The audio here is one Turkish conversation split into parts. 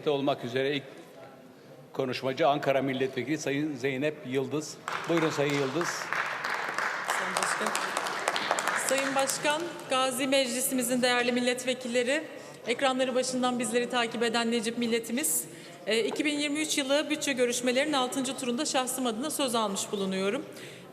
başta olmak üzere ilk konuşmacı Ankara Milletvekili Sayın Zeynep Yıldız. Buyurun Sayın Yıldız. Sayın Başkan. Sayın Başkan, Gazi Meclisimizin değerli milletvekilleri, ekranları başından bizleri takip eden Necip milletimiz, e, 2023 yılı bütçe görüşmelerinin 6. turunda şahsım adına söz almış bulunuyorum.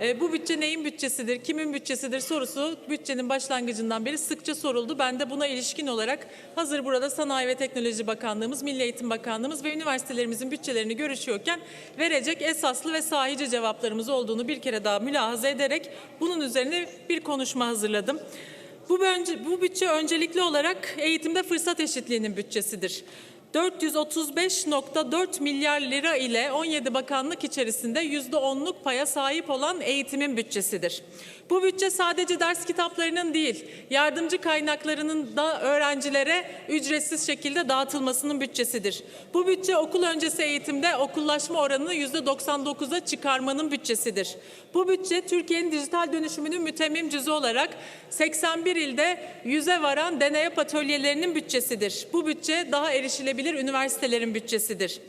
E, Bu bütçe neyin bütçesidir, kimin bütçesidir sorusu bütçenin başlangıcından beri sıkça soruldu. Ben de buna ilişkin olarak hazır burada Sanayi ve Teknoloji Bakanlığımız, Milli Eğitim Bakanlığımız ve üniversitelerimizin bütçelerini görüşüyorken verecek esaslı ve sahici cevaplarımız olduğunu bir kere daha mülahaza ederek bunun üzerine bir konuşma hazırladım. Bu, bu bütçe öncelikli olarak eğitimde fırsat eşitliğinin bütçesidir. 435.4 milyar lira ile 17 bakanlık içerisinde %10'luk paya sahip olan eğitimin bütçesidir. Bu bütçe sadece ders kitaplarının değil, yardımcı kaynaklarının da öğrencilere ücretsiz şekilde dağıtılmasının bütçesidir. Bu bütçe okul öncesi eğitimde okullaşma oranını %99'a çıkarmanın bütçesidir. Bu bütçe Türkiye'nin dijital dönüşümünün mütemmim cüzü olarak 81 ilde yüze varan deney atölyelerinin bütçesidir. Bu bütçe daha erişilebilir üniversitelerin bütçesidir.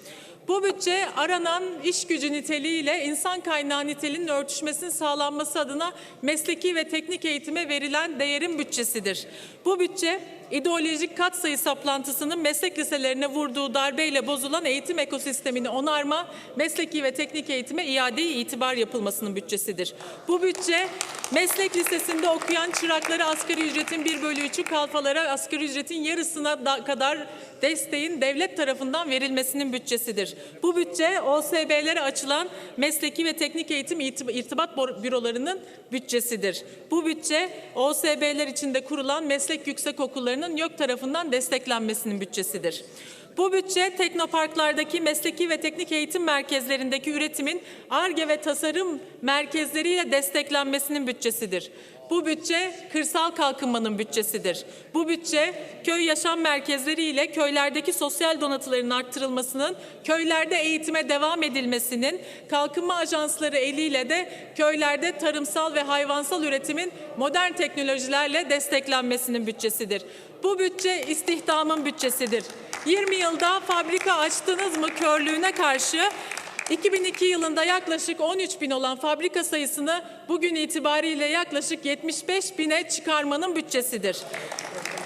Bu bütçe aranan iş gücü niteliğiyle insan kaynağı niteliğinin örtüşmesinin sağlanması adına mesleki ve teknik eğitime verilen değerin bütçesidir. Bu bütçe ideolojik katsayı saplantısının meslek liselerine vurduğu darbeyle bozulan eğitim ekosistemini onarma, mesleki ve teknik eğitime iade itibar yapılmasının bütçesidir. Bu bütçe meslek lisesinde okuyan çırakları asgari ücretin 1 bölü 3'ü kalfalara asgari ücretin yarısına da kadar desteğin devlet tarafından verilmesinin bütçesidir. Bu bütçe OSB'lere açılan mesleki ve teknik eğitim irtib- irtibat bürolarının bütçesidir. Bu bütçe OSB'ler içinde kurulan meslek yüksekokullarının YÖK tarafından desteklenmesinin bütçesidir. Bu bütçe teknoparklardaki mesleki ve teknik eğitim merkezlerindeki üretimin ARGE ve tasarım merkezleriyle desteklenmesinin bütçesidir. Bu bütçe kırsal kalkınmanın bütçesidir. Bu bütçe köy yaşam merkezleri ile köylerdeki sosyal donatıların arttırılmasının, köylerde eğitime devam edilmesinin, kalkınma ajansları eliyle de köylerde tarımsal ve hayvansal üretimin modern teknolojilerle desteklenmesinin bütçesidir. Bu bütçe istihdamın bütçesidir. 20 yılda fabrika açtınız mı körlüğüne karşı 2002 yılında yaklaşık 13 bin olan fabrika sayısını bugün itibariyle yaklaşık 75 bine çıkarmanın bütçesidir.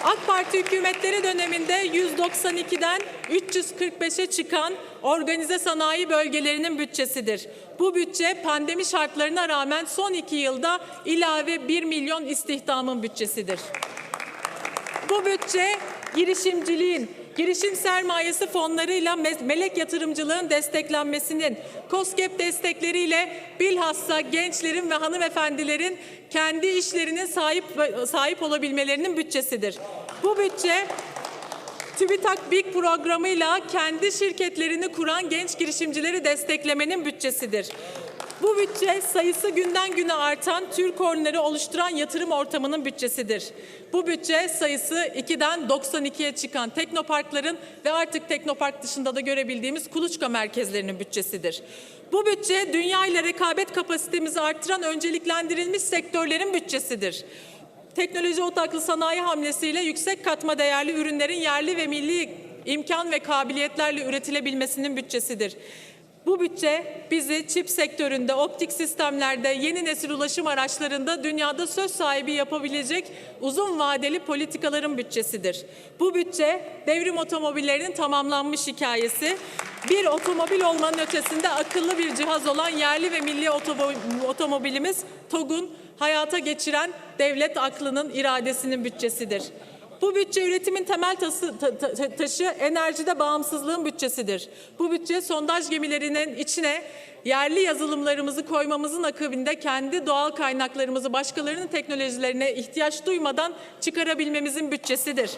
AK Parti hükümetleri döneminde 192'den 345'e çıkan organize sanayi bölgelerinin bütçesidir. Bu bütçe pandemi şartlarına rağmen son iki yılda ilave 1 milyon istihdamın bütçesidir. Bu bütçe girişimciliğin, girişim sermayesi fonlarıyla me- melek yatırımcılığın desteklenmesinin, COSGAP destekleriyle bilhassa gençlerin ve hanımefendilerin kendi işlerinin sahip sahip olabilmelerinin bütçesidir. Bu bütçe TÜBİTAK BİG programıyla kendi şirketlerini kuran genç girişimcileri desteklemenin bütçesidir. Bu bütçe sayısı günden güne artan Türk oyunları oluşturan yatırım ortamının bütçesidir. Bu bütçe sayısı 2'den 92'ye çıkan teknoparkların ve artık teknopark dışında da görebildiğimiz kuluçka merkezlerinin bütçesidir. Bu bütçe dünya ile rekabet kapasitemizi arttıran önceliklendirilmiş sektörlerin bütçesidir. Teknoloji odaklı sanayi hamlesiyle yüksek katma değerli ürünlerin yerli ve milli imkan ve kabiliyetlerle üretilebilmesinin bütçesidir. Bu bütçe bizi çip sektöründe, optik sistemlerde, yeni nesil ulaşım araçlarında dünyada söz sahibi yapabilecek uzun vadeli politikaların bütçesidir. Bu bütçe devrim otomobillerinin tamamlanmış hikayesi. Bir otomobil olmanın ötesinde akıllı bir cihaz olan yerli ve milli otomo- otomobilimiz TOG'un hayata geçiren devlet aklının iradesinin bütçesidir. Bu bütçe üretimin temel tası, ta- ta- taşı enerjide bağımsızlığın bütçesidir. Bu bütçe sondaj gemilerinin içine yerli yazılımlarımızı koymamızın akabinde kendi doğal kaynaklarımızı başkalarının teknolojilerine ihtiyaç duymadan çıkarabilmemizin bütçesidir.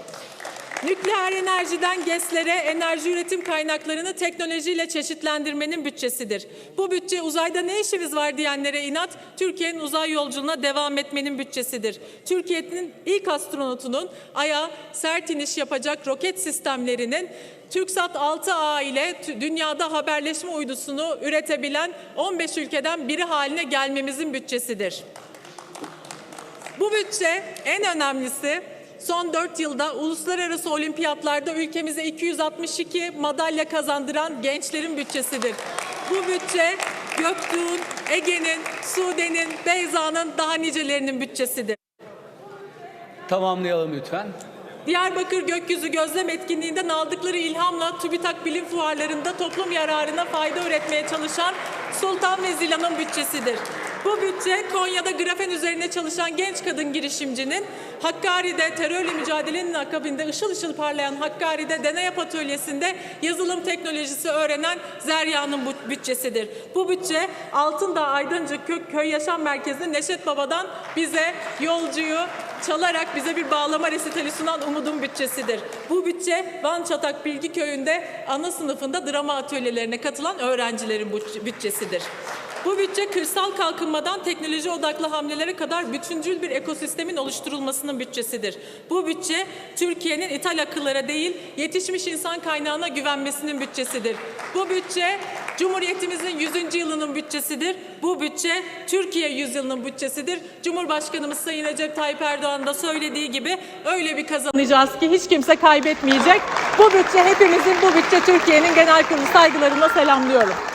Nükleer enerjiden GES'lere enerji üretim kaynaklarını teknolojiyle çeşitlendirmenin bütçesidir. Bu bütçe uzayda ne işimiz var diyenlere inat, Türkiye'nin uzay yolculuğuna devam etmenin bütçesidir. Türkiye'nin ilk astronotunun Ay'a sert iniş yapacak roket sistemlerinin TürkSat 6A ile dünyada haberleşme uydusunu üretebilen 15 ülkeden biri haline gelmemizin bütçesidir. Bu bütçe en önemlisi Son 4 yılda uluslararası olimpiyatlarda ülkemize 262 madalya kazandıran gençlerin bütçesidir. Bu bütçe Göktuğ'un, Ege'nin, Sude'nin, Beyza'nın daha nicelerinin bütçesidir. Tamamlayalım lütfen. Diyarbakır Gökyüzü Gözlem Etkinliği'nden aldıkları ilhamla TÜBİTAK bilim fuarlarında toplum yararına fayda üretmeye çalışan Sultan ve Zila'nın bütçesidir. Bu bütçe Konya'da grafen üzerine çalışan genç kadın girişimcinin Hakkari'de terörle mücadelenin akabinde ışıl ışıl parlayan Hakkari'de deney atölyesinde yazılım teknolojisi öğrenen Zerya'nın bütçesidir. Bu bütçe Altındağ Aydıncık Kö- Köy Yaşam Merkezi Neşet Baba'dan bize yolcuyu çalarak bize bir bağlama resitali sunan Umut'un bütçesidir. Bu bütçe Van Çatak Bilgi Köyü'nde ana sınıfında drama atölyelerine katılan öğrencilerin bütçe- bütçesidir. Bu bütçe kırsal kalkınmadan teknoloji odaklı hamlelere kadar bütüncül bir ekosistemin oluşturulmasının bütçesidir. Bu bütçe Türkiye'nin ithal akıllara değil yetişmiş insan kaynağına güvenmesinin bütçesidir. Bu bütçe Cumhuriyetimizin 100. yılının bütçesidir. Bu bütçe Türkiye yüzyılının bütçesidir. Cumhurbaşkanımız Sayın Recep Tayyip Erdoğan da söylediği gibi öyle bir kazanacağız ki hiç kimse kaybetmeyecek. Bu bütçe hepimizin, bu bütçe Türkiye'nin genel kurulu saygılarına selamlıyorum.